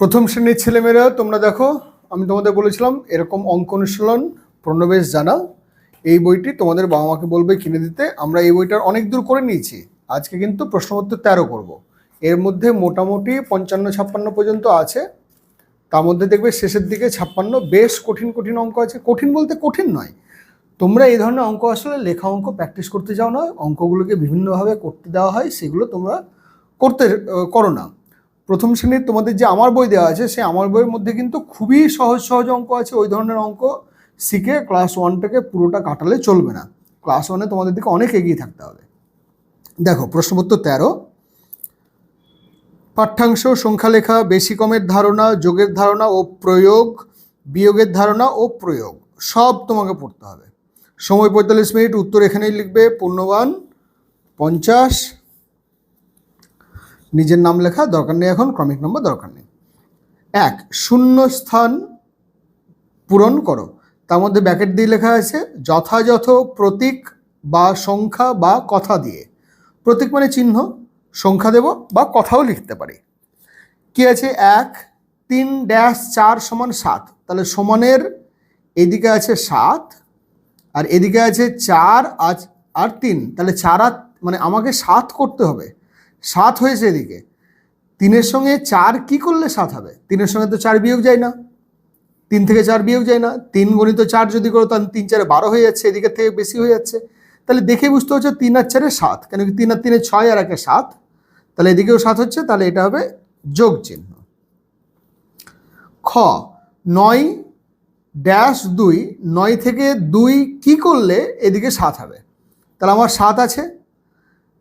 প্রথম শ্রেণির ছেলেমেয়েরা, তোমরা দেখো, আমি তোমাদের বলেছিলাম, এরকম অঙ্ক অনুশীলন প্রণবেশ জানা। এই বইটি তোমাদের বাবা মাকে বলবে কিনে দিতে। আমরা এই বইটার অনেক দূর করে নিয়েছি। আজকে কিন্তু প্রশ্নপত্র তেরো করব। এর মধ্যে মোটামুটি পঞ্চান্ন, ছাপ্পান্ন পর্যন্ত আছে। তার মধ্যে দেখবে শেষের দিকে ছাপ্পান্ন, বেশ কঠিন কঠিন অঙ্ক আছে। কঠিন বলতে কঠিন নয়। তোমরা এই ধরনের অঙ্ক আসলে লেখা অঙ্ক প্র্যাকটিস করতে যাও না। অঙ্কগুলোকে বিভিন্নভাবে করতে দেওয়া হয়, সেগুলো তোমরা করতে, করো না। প্রথম শ্রেণির তোমাদের যে আমার বই দেওয়া আছে, সেই আমার বইয়ের মধ্যে কিন্তু খুবই সহজ সহজ অঙ্ক আছে। ওই ধরনের অঙ্ক শিখে ক্লাস ওয়ানটাকে পুরোটা কাটালে চলবে না। ক্লাস ওয়ানে তোমাদের দিকে অনেক এগিয়ে থাকতে হবে। দেখো প্রশ্নপত্র তেরো। পাঠ্যাংশ সংখ্যা লেখা বেশি কমের ধারণা, যোগের ধারণা ও প্রয়োগ, বিয়োগের ধারণা ও প্রয়োগ, সব তোমাকে পড়তে হবে। সময় পঁয়তাল্লিশ মিনিট, উত্তর এখানেই লিখবে, পূর্ণবান, পঞ্চাশ নিজের নাম লেখা দরকার নেই এখন, ক্রমিক নম্বর দরকার নেই। এক, শূন্য স্থান পূরণ করো। তার মধ্যে ব্যাকেট দিয়ে লেখা আছে, যথাযথ প্রতীক বা সংখ্যা বা কথা দিয়ে। প্রতীক মানে চিহ্ন, সংখ্যা দেব বা কথাও লিখতে পারি। কি আছে? এক, তিন ড্যাশ চার সমান সাত। তাহলে সমানের এদিকে আছে সাত, আর এদিকে আছে চার আর আর তিন। তাহলে চার আর মানে আমাকে সাত করতে হবে। সাত হয়েছে এদিকে। তিনের সঙ্গে চার কি করলে সাত হবে? তিনের সঙ্গে তো চার বিয়োগ যায় না। তিন থেকে চার বিয়োগ যায় না। তিন গণিত চার যদি করো, তাহলে তিন চারে বারো হয়ে যাচ্ছে এদিকে থেকে বেশি হয়ে যাচ্ছে। তাহলে দেখে বুঝতে হচ্ছে তিন আর চারে সাত, কেন কি তিন আর তিনে ছয় আর একে সাত? তাহলে এদিকেও সাত হচ্ছে, তাহলে এটা হবে যোগ চিহ্ন। খ, নয় ড্যাশ দুই, নয় থেকে দুই কি করলে এদিকে সাত হবে? তাহলে আমার সাত আছে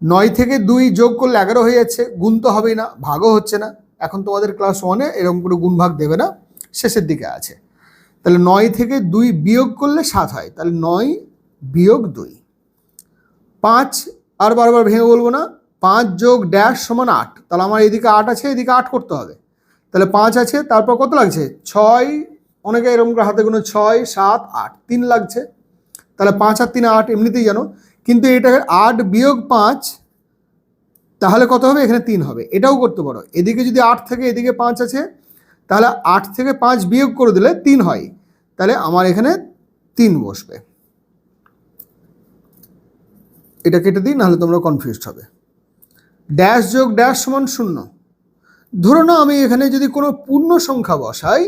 নয় থেকে দুই যোগ করলে এগারো হয়ে যাচ্ছে, গুণ তো হবেই না, ভাগও হচ্ছে না। এখন তোমাদের ক্লাস ওয়ানে এরকম কোনো গুণ ভাগ দেবে না, শেষের দিকে আছে। তাহলে নয় থেকে দুই বিয়োগ করলে সাত হয়, তাহলে নয় বিয়োগ দুই। পাঁচ, আর বারবার ভেঙে বলব না, পাঁচ যোগ ড্যাশ সমান আট, তাহলে আমার এদিকে আট আছে, এদিকে আট করতে হবে। তাহলে পাঁচ আছে, তারপর কত লাগছে? ছয়, অনেকে এরকম করে হাতে কোনো ছয়, সাত, আট, তিন লাগছে। তাহলে পাঁচ আর তিন আট, এমনিতেই জানো কিন্তু এটা আট বিয়োগ পাঁচ, তাহলে কত হবে? এখানে তিন হবে। এটাও করতে পারো। এদিকে যদি আট থেকে, এদিকে পাঁচ আছে, তাহলে আট থেকে পাঁচ বিয়োগ করে দিলে তিন হয়। তাহলে আমার এখানে তিন বসবে। এটা কেটে দিই, নাহলে তোমরা কনফিউজড হবে। ড্যাশ যোগ ড্যাশ সমান শূন্য। ধরো না আমি এখানে যদি কোনো পূর্ণ সংখ্যা বসাই,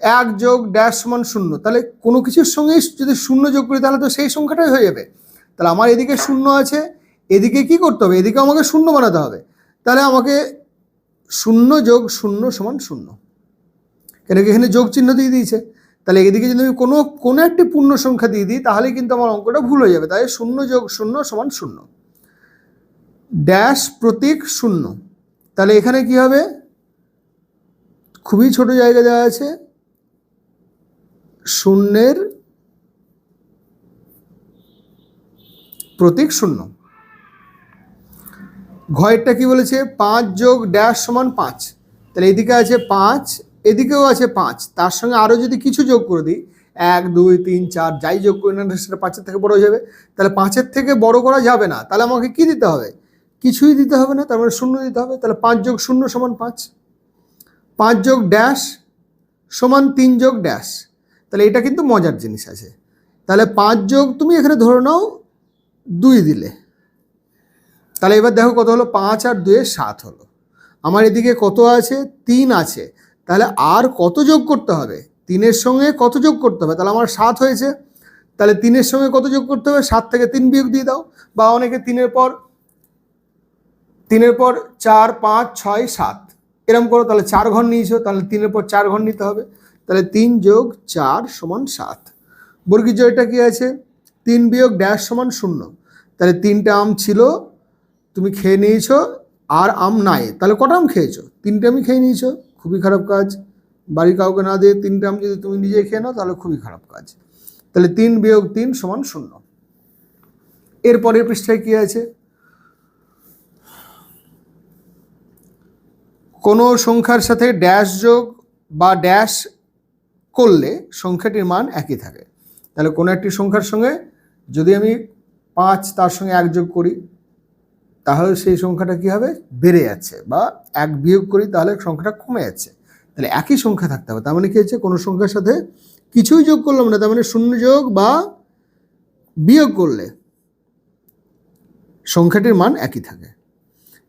এক যোগ ড্যাশ সমান শূন্য, তাহলে কোনো কিছুর সঙ্গে যদি শূন্য যোগ করি, তাহলে তো সেই সংখ্যাটাই হয়ে যাবে। তাহলে আমার এদিকে শূন্য আছে, এদিকে কি করতে হবে? এদিকে আমাকে শূন্য বানাতে হবে। তাহলে আমাকে শূন্য যোগ শূন্য সমান শূন্য। কেন কি এখানে যোগ চিহ্ন দিয়ে দিয়েছে? তাহলে এদিকে যদি আমি কোনো কোনো একটি পূর্ণ সংখ্যা দিয়ে দিই তাহলে কিন্তু আমার অঙ্কটা ভুল হয়ে যাবে। তাই শূন্য যোগ শূন্য সমান শূন্য। ড্যাশ প্রতীক শূন্য। তাহলে এখানে কি হবে? খুবই ছোট জায়গা দেওয়া আছে। শূন্যের প্রতীক শূন্য। ঘয়েরটা কি বলেছে? পাঁচ যোগ ড্যাশ সমান পাঁচ। তাহলে এদিকে আছে পাঁচ, এদিকেও আছে পাঁচ। তার সঙ্গে আরও যদি কিছু যোগ করে দিই, এক, দুই, তিন, চার, যাই যোগ করি না সেটা পাঁচের থেকে বড় হয়ে যাবে। তাহলে পাঁচের থেকে বড় করা যাবে না। তাহলে আমাকে কি দিতে হবে? কিছুই দিতে হবে না, তার মানে শূন্য দিতে হবে। তাহলে পাঁচ যোগ শূন্য সমান পাঁচ। পাঁচ যোগ ড্যাশ সমান তিন যোগ ড্যাশ তাহলে এটা কিন্তু মজার জিনিস আছে। তাহলে পাঁচ যোগ তুমি এখানে ধরে নাও দুই দিলে। তাহলে এবার দেখো কত হলো? পাঁচ আর দুয়ে সাত হলো। আমার এদিকে কত আছে? তিন আছে। তাহলে আর কত যোগ করতে হবে? তিনের সঙ্গে কত যোগ করতে হবে? তাহলে আমার সাত হয়েছে। তাহলে তিনের সঙ্গে কত যোগ করতে হবে? সাত থেকে তিন বিয়োগ দিয়ে দাও। বা অনেকে তিনের পর তিনের পর চার, পাঁচ, ছয়, সাত। এরম করো, তাহলে চার ঘর নিয়েছো। তাহলে তিনের পর চার ঘর নিতে হবে। তাহলে তিন যোগ চার সমান সাত। বর্গীর জয়টা কি আছে? তিন বিয়োগ ড্যাশ সমান শূন্য। তাহলে তিনটে আম ছিল, তুমি খেয়ে নিয়েছো, আর আম নাই। তাহলে কটা আম খেয়েছো? তিনটে আমি খেয়ে নিয়েছো, খুবই খারাপ কাজ। বাড়ি কাউকে না দিয়ে তিনটে আম যদি তুমি নিজে খেয়ে নাও, তাহলে খুবই খারাপ কাজ। তাহলে তিন বিয়োগ তিন সমান শূন্য। এরপরের পৃষ্ঠায় কি আছে? কোনো সংখ্যার সাথে ড্যাশ যোগ বা ড্যাশ করলে সংখ্যাটির মান একই থাকে। তাহলে কোনো একটি সংখ্যার সঙ্গে যদি আমি পাঁচ তার সঙ্গে এক যোগ করি, তাহলে সেই সংখ্যাটা কী হবে? বেড়ে যাচ্ছে বা এক বিয়োগ করি, তাহলে সংখ্যাটা কমে যাচ্ছে। তাহলে একই সংখ্যা থাকতে হবে। তার মানে কি হচ্ছে? কোনো সংখ্যার সাথে কিছুই যোগ করলাম না। তার মানে শূন্য যোগ বা বিয়োগ করলে সংখ্যাটির মান একই থাকে।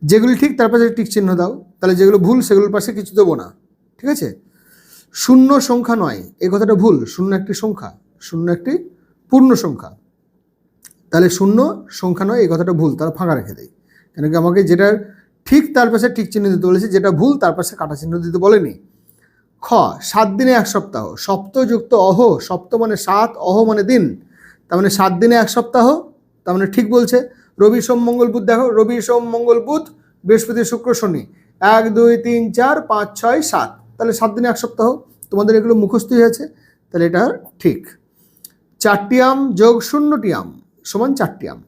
যেগুলি ঠিক, তার পাশে টিক চিহ্ন দাও। তাহলে যেগুলো ভুল, সেগুলোর পাশে কিছু দেবো না। ঠিক আছে? শূন্য সংখ্যা নয়। এই কথাটা ভুল। শূন্য একটি সংখ্যা। শূন্য একটি পূর্ণ সংখ্যা। তাহলে শূন্য, সংখ্যা নয়, এই কথাটা ভুল তারা ফাঁকা রেখে দেয় কেন কি আমাকে যেটা ঠিক তার পাশে ঠিক চিহ্ন দিতে বলেছে, যেটা ভুল তার পাশে কাটা চিহ্ন দিতে বলেনি। খ, সাত দিনে এক সপ্তাহ, সপ্তযুক্ত অহ, সপ্ত মানে সাত, অহ মানে দিন। তার মানে সাত দিনে এক সপ্তাহ, তার মানে ঠিক বলছে, রবি, সোম, মঙ্গল, বুধ, দেখো, রবি, সোম, মঙ্গল, বুধ, বৃহস্পতি, শুক্র, শনি। এক, দুই, তিন, চার, পাঁচ, ছয়, সাত। তাহলে সাত দিনে এক সপ্তাহ, তোমাদের এগুলো মুখস্থ হয়েছে, তাহলে এটা ঠিক। চারটি আম যোগ শূন্যটি আম। সমান চারটি আম।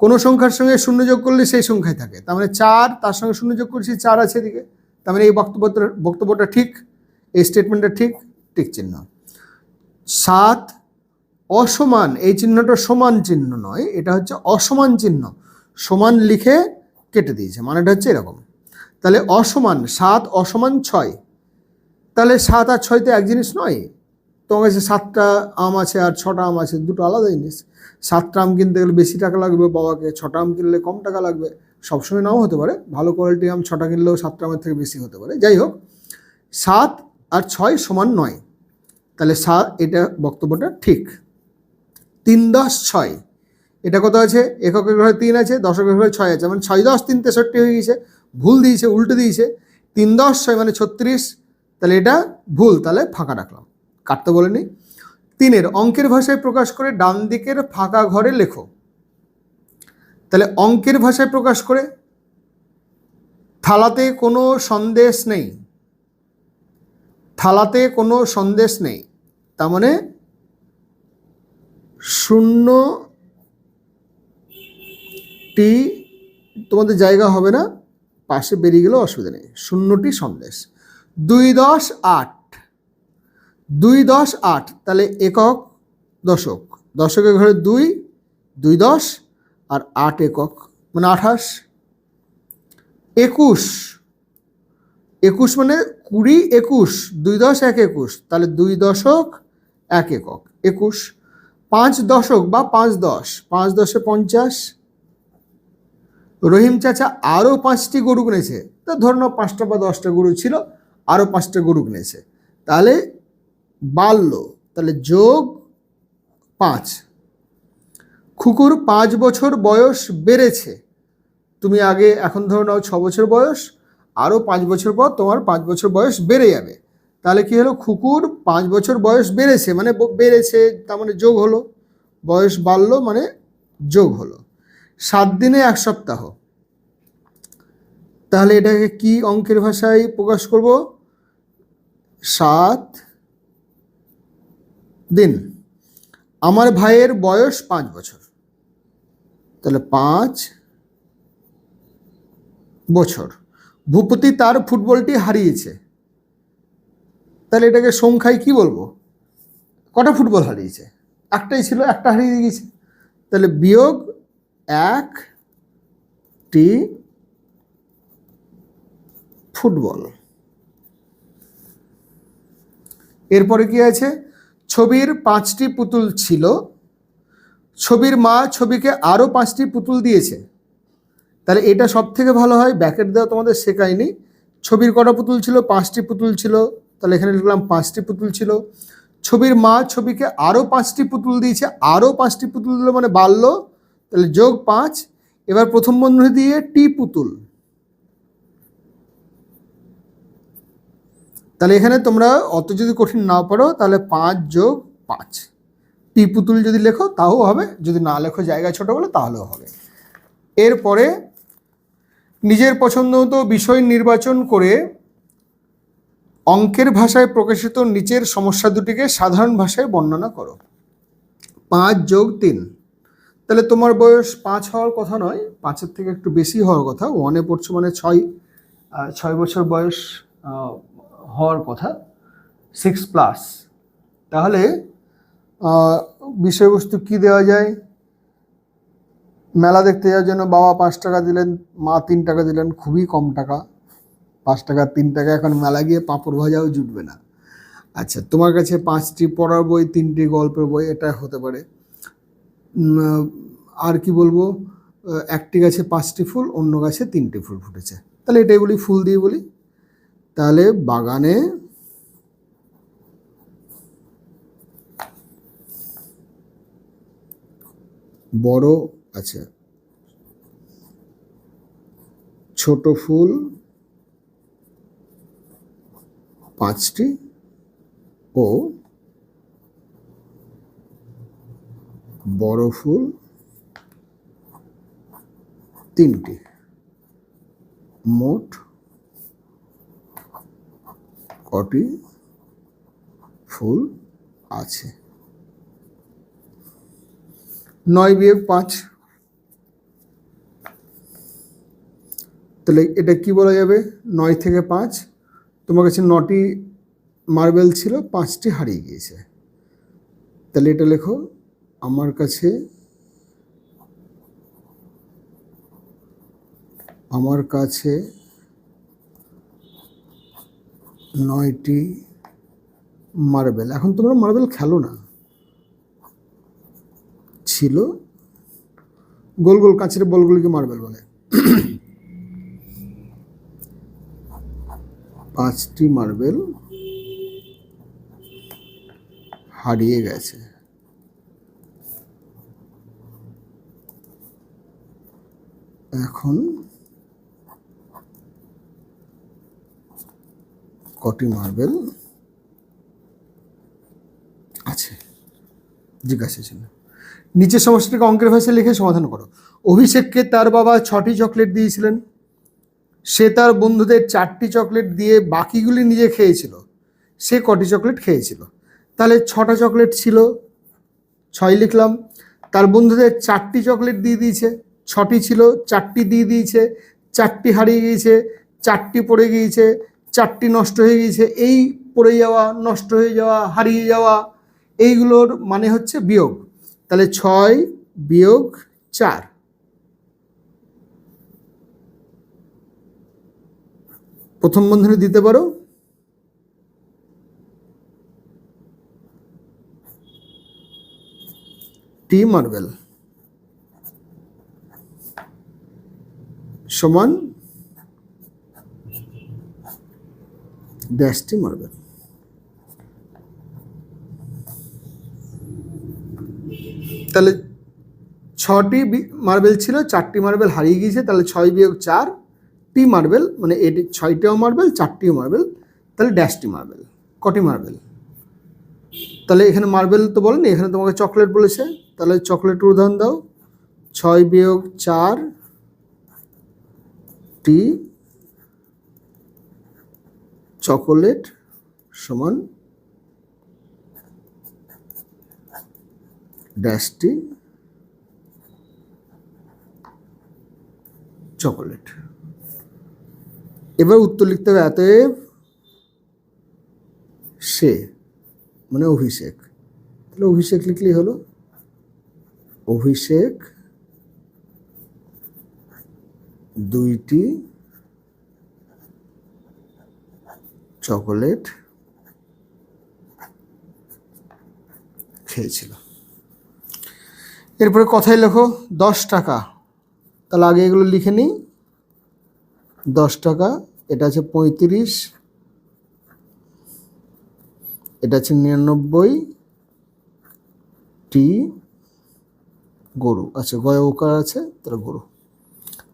কোনো সংখ্যার সঙ্গে শূন্য যোগ করলে সেই সংখ্যায় থাকে। তার মানে চার, তার সঙ্গে শূন্য যোগ করছি চার আছে এদিকে। তার মানে এই বক্তব্যটা বক্তব্যটা ঠিক, এই স্টেটমেন্টটা ঠিক ঠিক চিহ্ন। সাত, অসমান, এই চিহ্নটা সমান চিহ্ন নয়, এটা হচ্ছে অসমান চিহ্ন। সমান লিখে কেটে দিয়েছে, মানেটা হচ্ছে এরকম। তাহলে অসমান, সাত অসমান ছয়। তাহলে সাত আর ছয় তো এক জিনিস নয়? তোমার কাছে সাতটা আম আছে আর ছটা আম আছে, দুটো আলাদা জিনিস। সাতটা আম কিনতে গেলে বেশি টাকা লাগবে বাবাকে, ছটা আম কিনলে কম টাকা লাগবে। সবসময় নাও হতে পারে, ভালো কোয়ালিটির আম ছটা কিনলেও সাতটা আমের থেকে বেশি হতে পারে। যাই হোক, সাত আর ছয় সমান নয়। তাহলে সাত এটা বক্তব্যটা ঠিক। তিন দশ ছয়, এটা কত আছে? এককের ঘরে তিন আছে দশকের ঘরে ছয় আছে মানে ছয় দশ তিন তেষট্টি হয়ে গেছে ভুল দিয়েছে, উল্টে দিয়েছে। তিন দশ ছয় মানে ছত্রিশ, তাহলে এটা ভুল, তাহলে ফাঁকা রাখলাম। কাটতে বলেনি? তিনের অঙ্কের ভাষায় প্রকাশ করে ডান দিকের ফাঁকা ঘরে লেখো। তাহলে অঙ্কের ভাষায় প্রকাশ করে থালাতে কোনো সন্দেশ নেই। থালাতে কোনো সন্দেশ নেই। তার মানে শূন্য টি তোমাদের জায়গা হবে না, পাশে বেরিয়ে গেলেও অসুবিধা নেই। শূন্যটি সন্দেশ। দুই দশ আট। দুই দশ আট, তাহলে একক দশক। দশকের ঘরে দুই দুই দশ আর আট একক মানে আঠাশ। একুশ একুশ মানে কুড়ি একুশ, দুই দশ এক একুশ, তাহলে দুই দশক এক একক, একুশ। পাঁচ দশক বা পাঁচ দশ, পাঁচ দশে পঞ্চাশ। রহিম চাচা আরও পাঁচটি গরু কিনেছে, তা ধরে নাও পাঁচটা বা দশটা গরু ছিল, আরও পাঁচটা গরু কিনেছে। তাহলে বাড়ল তাহলে যোগ পাঁচ। খুকুর পাঁচ বছর বয়স বেড়েছে। তুমি আগে এখন ধরে নাও ছ বছর বয়স আরও পাঁচ বছর পর তোমার পাঁচ বছর বয়স বেড়ে যাবে। তাহলে কি হলো? খুকুর পাঁচ বছর বয়স বেড়েছে মানে বেড়েছে, তার মানে যোগ হলো। বয়স বাড়লো মানে যোগ হলো। সাত দিনে এক সপ্তাহ। তাহলে এটাকে কি অঙ্কের ভাষায় প্রকাশ করব? সাত দিন। আমার ভাইয়ের বয়স পাঁচ বছর। তাহলে পাঁচ বছর। ভূপতি তার ফুটবলটি হারিয়েছে। তাহলে এটাকে সংখ্যায় কি বলব? কটা ফুটবল হারিয়েছে? একটাই ছিল, একটা হারিয়ে গিয়েছে। তাহলে বিয়োগ এক টি ফুটবল। এরপরে কি আছে? ছবির পাঁচটি পুতুল ছিল। ছবির মা ছবিকে আরও পাঁচটি পুতুল দিয়েছে। তাহলে এটা সব থেকে ভালো হয় ব্যাকেট দেওয়া তোমাদের শেখায়নি। ছবির কটা পুতুল ছিল? পাঁচটি পুতুল ছিল। তাহলে এখানে লিখলাম পাঁচটি পুতুল ছিল। ছবির মা ছবিকে আরও পাঁচটি পুতুল দিয়েছে। আরও পাঁচটি পুতুল দিল মানে বাড়লো। তাহলে যোগ পাঁচ। এবার প্রথম বন্ধু দিয়ে টি পুতুল। তাহলে এখানে তোমরা অত যদি কঠিন না পারো, তাহলে পাঁচ যোগ পাঁচ। টি পুতুল যদি লেখো, তাও হবে। যদি না লেখো জায়গা ছোট বলে, তাহলেও হবে। এরপরে নিজের পছন্দ মতো বিষয় নির্বাচন করে অঙ্কের ভাষায় প্রকাশিত নিচের সমস্যা দুটিকে সাধারণ ভাষায় বর্ণনা করো। পাঁচ যোগ তিন। তাহলে তোমার বয়স পাঁচ হওয়ার কথা নয়, পাঁচের থেকে একটু বেশি হওয়ার কথা। ওয়ানে পড়ছো মানে ছয় ছয় বছর বয়স হওয়ার কথা সিক্স প্লাস তাহলে বিষয়বস্তু কি দেওয়া যায়? মেলা দেখতে যাওয়ার জন্য বাবা পাঁচ টাকা দিলেন, মা তিন টাকা দিলেন, খুবই কম টাকা। পাঁচ টাকা, তিন টাকা, এখন মেলা গিয়ে পাঁপড় ভাজাও জুটবে না। আচ্ছা তোমার কাছে পাঁচটি পড়ার বই, তিনটি গল্পের বই, এটা হতে পারে। আর কি বলব? একটি গাছে পাঁচটি ফুল, অন্য গাছে তিনটি ফুল ফুটেছে। তাহলে এটাই বলি, ফুল দিয়ে বলি। তাহলে বাগানে বড় আচ্ছা ছোট ফুল পাঁচটি ও বড় ফুল তিনটি। মোট কটি ফুল আছে। নয় বিয়োগ পাঁচ। তাহলে এটা কি বলা যাবে? নয় থেকে পাঁচ। তোমার কাছে নটি মার্বেল ছিল, পাঁচটি হারিয়ে গিয়েছে। তাহলে এটা লেখো, আমার কাছে আমার কাছে নয়টি মার্বেল। এখন তোমরা মার্বেল খেলো না। ছিল। গোল গোল কাঁচের বলগুলিকে মার্বেল বলে। পাঁচটি মার্বেল হারিয়ে গেছে। এখন কটি মার্বেল আছে। জিজ্ঞাসা ছিল। নিচের সমস্যাটাকে অঙ্কের ভাষায় লিখে সমাধান করো। অভিষেককে তার বাবা ছটি চকলেট দিয়েছিলেন। সে তার বন্ধুদের চারটি চকলেট দিয়ে বাকিগুলি নিজে খেয়েছিল। সে কটি চকলেট খেয়েছিল। তাহলে ছটা চকলেট ছিল। ছয় লিখলাম। তার বন্ধুদের চারটি চকলেট দিয়ে দিয়েছে। ছটি ছিল, চারটি দিয়ে দিয়েছে। চারটি হারিয়ে গিয়েছে। চারটি পড়ে গিয়েছে। চারটি নষ্ট হয়ে গিয়েছে, এই পড়ে যাওয়া, নষ্ট হয়ে যাওয়া, হারিয়ে যাওয়া, এইগুলোর মানে হচ্ছে বিয়োগ। তাহলে ছয় বিয়োগ চার। প্রথম বন্ধনী দিতে পারো। টি মার্বেল। সমান ড্যাশটি মার্বেল তাহলে ছটি মার্বেল ছিল, চারটি মার্বেল হারিয়ে গিয়েছে, তাহলে ছয় বিয়োগ চার, টি মার্বেল মানে এটি ছয়টিও মার্বেল, চারটিও মার্বেল, তাহলে ড্যাশটি মার্বেল, কটি মার্বেল? তাহলে এখানে মার্বেল তো বলেনি, এখানে তোমাকে চকলেট বলেছে, তাহলে চকলেটের উদাহরণ দাও, ছয় বিয়োগ চার, টি চকোলেট সমান ড্যাশটি চকোলেট। এবার উত্তর লিখতে হবে এতএব সে মানে অভিষেক। তাহলে অভিষেক লিখলেই হলো। অভিষেক দুইটি চকোলেট খেয়েছিল। এরপরে কথায় লেখো, দশ টাকা। তাহলে আগে এগুলো লিখে নিই। দশ টাকা, এটা আছে পঁয়ত্রিশ, এটা আছে নিরানব্বই, টি, গরু। আচ্ছা গয় ওকার আছে, তাহলে গরু।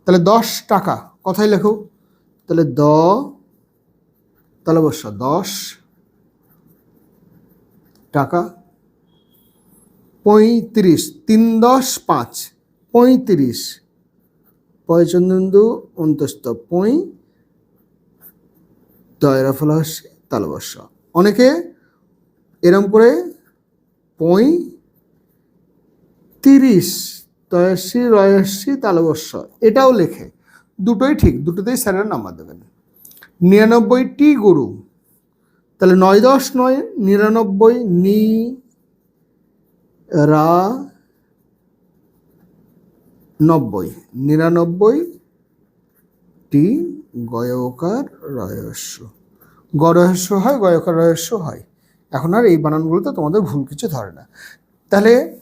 তাহলে দশ টাকা। কথাই লেখো, তাহলে দ তাহলে অবশ্য দশ টাকা পঁয়ত্রিশ, তিন দশ পাঁচ, পঁয়ত্রিশ। পয়চন্দ্রন্দু অন্তস্থ পঁই, দয়রা ফলাহসি তালবস্য অনেকে এরম করে পঁই, তিরিশ তয়াশি রয়াশি তালবর্ষ এটাও লেখে। দুটোই ঠিক, দুটোতেই স্যারের নাম্বার দেবেন। নিরানব্বইটি গরু। তাহলে নয় দশ নয়, নিরানব্বই নি রা নব্বই। নিরানব্বই টি গয়কার রহস্য। গ রহস্য হয়, গয়কার রহস্য হয়। এখন আর এই বানানগুলোতে তোমাদের ভুল কিছু ধরে না। তাহলে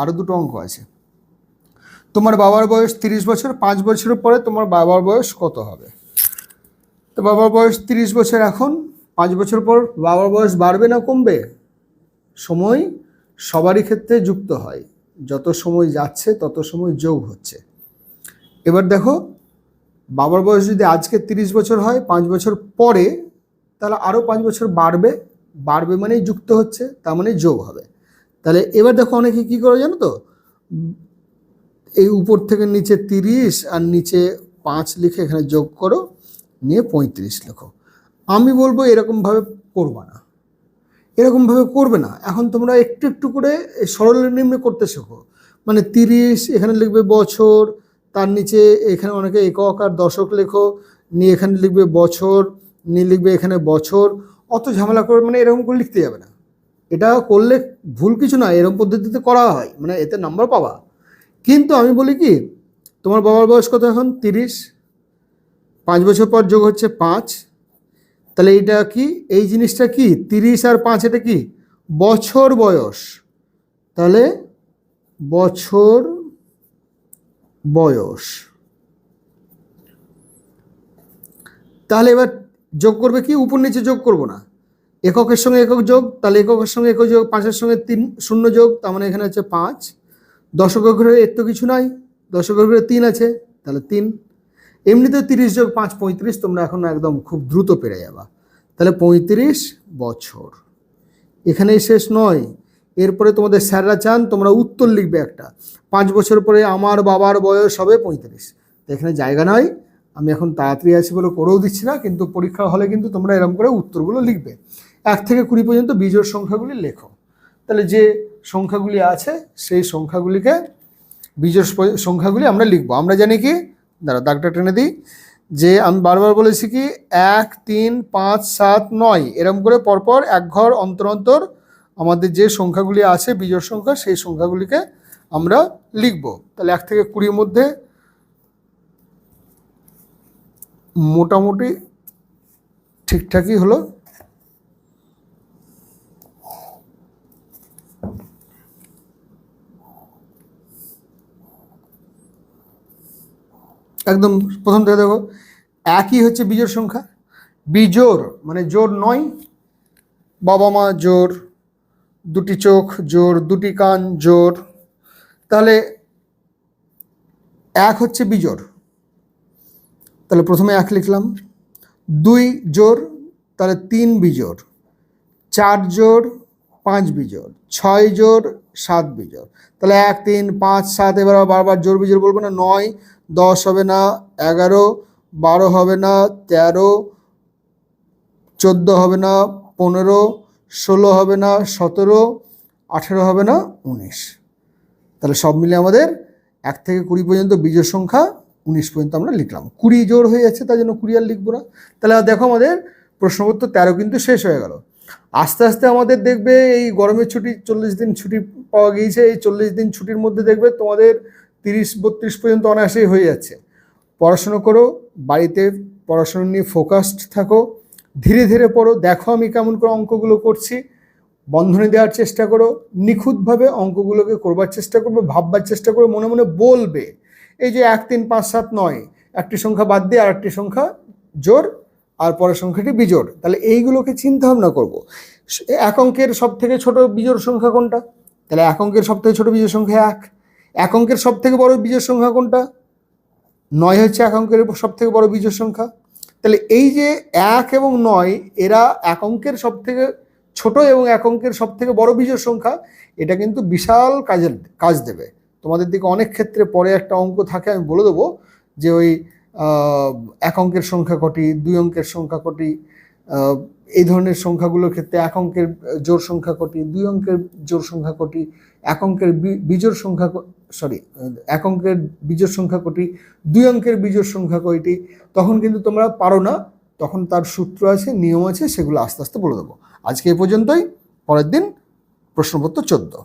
আরও দুটো অঙ্ক আছে। তোমার বাবার বয়স তিরিশ বছর, পাঁচ বছরের পরে তোমার বাবার বয়স কত হবে? তো বাবার বয়স তিরিশ বছর এখন, পাঁচ বছর পর বাবার বয়স বাড়বে না কমবে? সময় সবারই ক্ষেত্রে যুক্ত হয়। যত সময় যাচ্ছে, তত সময় যোগ হচ্ছে। এবার দেখো, বাবার বয়স যদি আজকে তিরিশ বছর হয়, পাঁচ বছর পরে, তাহলে আরও পাঁচ বছর বাড়বে। বাড়বে মানেই যুক্ত হচ্ছে, তার মানে যোগ হবে। তাহলে এবার দেখো অনেকে কী করে জানো তো? এই উপর থেকে নিচে তিরিশ আর নিচে পাঁচ লিখে এখানে যোগ করো। নিয়ে পঁয়ত্রিশ লেখো। আমি বলব এরকমভাবে করবা না। এরকমভাবে করবে না। এখন তোমরা একটু একটু করে সরল নিম্নে করতে শেখো। মানে তিরিশ, এখানে লিখবে বছর, তার নিচে এখানে অনেকে একক আর দশক লেখো, নিয়ে এখানে লিখবে বছর, নিয়ে লিখবে এখানে বছর। অত ঝামেলা করে মানে এরকম করে লিখতে যাবে না। এটা করলে ভুল কিছু না, এরকম পদ্ধতিতে করা হয়। মানে এতে নাম্বার পাবা। কিন্তু আমি বলি কি, তোমার বাবার বয়স কত এখন? তিরিশ। পাঁচ বছর পর যোগ হচ্ছে পাঁচ। তাহলে এইটা কি? এই জিনিসটা কি? তিরিশ আর পাঁচ এটা কি? বছর বয়স। তাহলে বছর বয়স। তাহলে এবার যোগ করবে কি? উপর নিচে যোগ করব না। এককের সঙ্গে একক যোগ, তাহলে এককের সঙ্গে একক যোগ, পাঁচের সঙ্গে তিন শূন্য যোগ, তার মানে এখানে হচ্ছে পাঁচ। দশকের ঘরে এর তো কিছু নাই। দশকের ঘরে তিন আছে, তাহলে তিন। এমনিতে তিরিশ যোগ পাঁচ, পঁয়ত্রিশ, তোমরা এখন একদম খুব দ্রুত পেরে যাবা। তাহলে পঁয়ত্রিশ বছর। এখানেই শেষ নয়। এরপরে তোমাদের স্যাররা চান, তোমরা উত্তর লিখবে একটা। পাঁচ বছর পরে আমার বাবার বয়স হবে পঁয়ত্রিশ। তো এখানে জায়গা নয় আমি এখন তাড়াতাড়ি আছি বলে করেও দিচ্ছি না, কিন্তু পরীক্ষা হলে কিন্তু তোমরা এরকম করে উত্তরগুলো লিখবে। এক থেকে কুড়ি পর্যন্ত বীজোর সংখ্যাগুলি লেখো। তাহলে যে সংখ্যাগুলি আছে, সেই সংখ্যাগুলিকে বীজোর সংখ্যাগুলি আমরা লিখব। আমরা জানি কি দাঁড়া, দাগটা টেনে দিই। যে আমি বারবার বলেছি কি, এক, তিন, পাঁচ, সাত, নয় এরকম করে পরপর এক ঘর অন্তর অন্তর আমাদের যে সংখ্যাগুলি আছে বীজোর সংখ্যা, সেই সংখ্যাগুলিকে আমরা লিখব। তাহলে এক থেকে কুড়ির মধ্যে মোটামুটি ঠিকঠাকই হলো। একদম প্রথম থেকে দেখো, একই হচ্ছে বিজোড় সংখ্যা। বিজোর মানে জোর নয়, বাবা মা জোর দুটি চোখ জোর দুটি কান জোর তাহলে এক হচ্ছে বিজোর তাহলে প্রথমে এক লিখলাম। দুই জোর তাহলে তিন বিজোর চার জোর পাঁচ বিজোড়, ছয় জোর সাত বিজোড়। তাহলে এক, তিন, পাঁচ, সাত, এবার বারবার জোর বিজোড় বলব না, নয়, দশ হবে না, এগারো, বারো হবে না, তেরো, চোদ্দ হবে না, পনেরো, ষোলো হবে না, সতেরো, আঠেরো হবে না, উনিশ। তাহলে সব মিলে আমাদের এক থেকে কুড়ি পর্যন্ত বীজের সংখ্যা উনিশ পর্যন্ত আমরা লিখলাম। কুড়ি জোর হয়ে যাচ্ছে, তার জন্য কুড়ি আর লিখব না। তাহলে দেখো আমাদের প্রশ্নপত্র তেরো কিন্তু শেষ হয়ে গেল। আস্তে আস্তে আমাদের দেখবে এই গরমের ছুটি, চল্লিশ দিন ছুটি পাওয়া গিয়েছে, এই চল্লিশ দিন ছুটির মধ্যে দেখবে তোমাদের তিরিশ, বত্রিশ পর্যন্ত অনায়াসেই হয়ে যাচ্ছে। পড়াশুনো করো, বাড়িতে পড়াশোনা নিয়ে ফোকাসড থাকো, ধীরে ধীরে পড়ো, দেখো আমি কেমন করে অঙ্কগুলো করছি, বন্ধনী দেওয়ার চেষ্টা করো, নিখুঁতভাবে অঙ্কগুলোকে করবার চেষ্টা করবে, ভাববার চেষ্টা করবে, মনে মনে বলবে। এই যে এক, তিন, পাঁচ, সাত, নয়, একটি সংখ্যা বাদ দিয়ে আর একটি সংখ্যা জোর আর পরের সংখ্যাটি বিজোড়। তাহলে এইগুলোকে চিন্তা ভাবনা করব। এক অঙ্কের সব থেকে ছোট বিজোড় সংখ্যা কোনটা? তাহলে এক অঙ্কের সব থেকে ছোট বিজোড় সংখ্যা এক। এক অঙ্কের সব থেকে বড় বিজোড় সংখ্যা কোনটা? নয় হচ্ছে এক অঙ্কের সব থেকে বড় বিজোড় সংখ্যা। তাহলে এই যে এক এবং নয়, এরা এক অঙ্কের সব থেকে ছোট এবং এক অঙ্কের সব থেকে বড় বিজোড় সংখ্যা, এটা কিন্তু বিশাল কাজের, কাজ দেবে। তোমাদের দিকে অনেক ক্ষেত্রে পরে একটা অঙ্ক থাকে, আমি বলে দেবো যে ওই এক অঙ্কের সংখ্যা কটি, দুই অঙ্কের সংখ্যা কটি এই ধরনের সংখ্যাগুলোর ক্ষেত্রে এক অঙ্কের জোর সংখ্যা কটি, দুই অঙ্কের জোর সংখ্যা কটি, এক অঙ্কের বি- বিজোড় সংখ্যা সরি এক অঙ্কের বিজোড় সংখ্যা কটি, দুই অঙ্কের বিজোড় সংখ্যা কয়টি, তখন কিন্তু তোমরা পারো না, তখন তার সূত্র আছে, নিয়ম আছে, সেগুলো আস্তে আস্তে বলে দেবো। আজকে এ পর্যন্তই, পরের দিন প্রশ্নপত্র চোদ্দ।